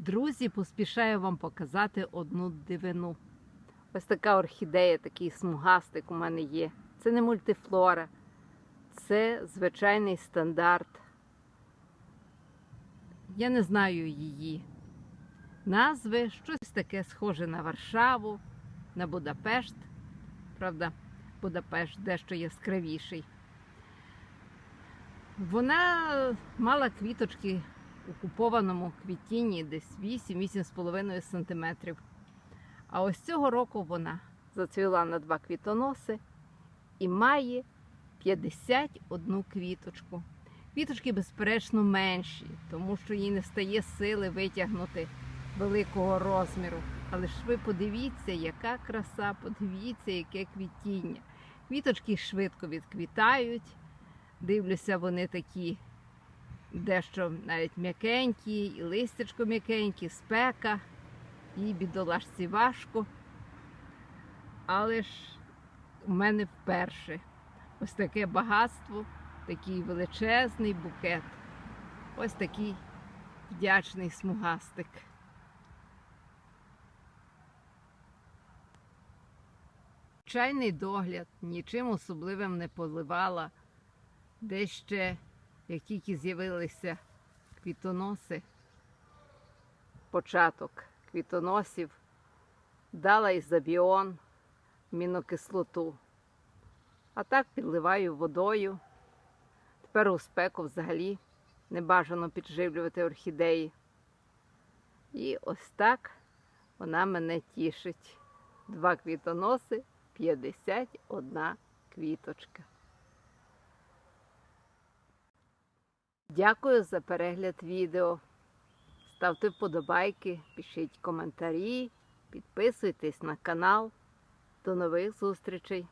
Друзі, поспішаю вам показати одну дивину. Ось така орхідея, такий смугастик у мене є. Це не мультифлора, це звичайний стандарт. Я не знаю її назви, щось таке схоже на Варшаву, на Будапешт. Правда, Будапешт дещо яскравіший. Вона мала квіточки у купованому квітінні десь 8-8,5 см. А ось цього року вона зацвіла на два квітоноси і має 51 квіточку. Квіточки, безперечно, менші, тому що їй не стає сили витягнути великого розміру. Але ж ви подивіться, яка краса, подивіться, яке квітіння. Квіточки швидко відквітають. Дивлюся, вони такі дещо навіть м'якенькі, і листячко м'якенькі, спека, і бідолашці важко. Але ж у мене вперше ось таке багатство, такий величезний букет. Ось такий вдячний смугастик. Чайний догляд нічим особливим не поливала. Де ще, як тільки з'явилися квітоноси, початок квітоносів, дала ізобіон, мінокислоту. А так підливаю водою. Тепер у спеку взагалі не бажано підживлювати орхідеї. І ось так вона мене тішить. Два квітоноси, 51 квіточка. Дякую за перегляд відео. Ставте вподобайки, пишіть коментарі, підписуйтесь на канал. До нових зустрічей!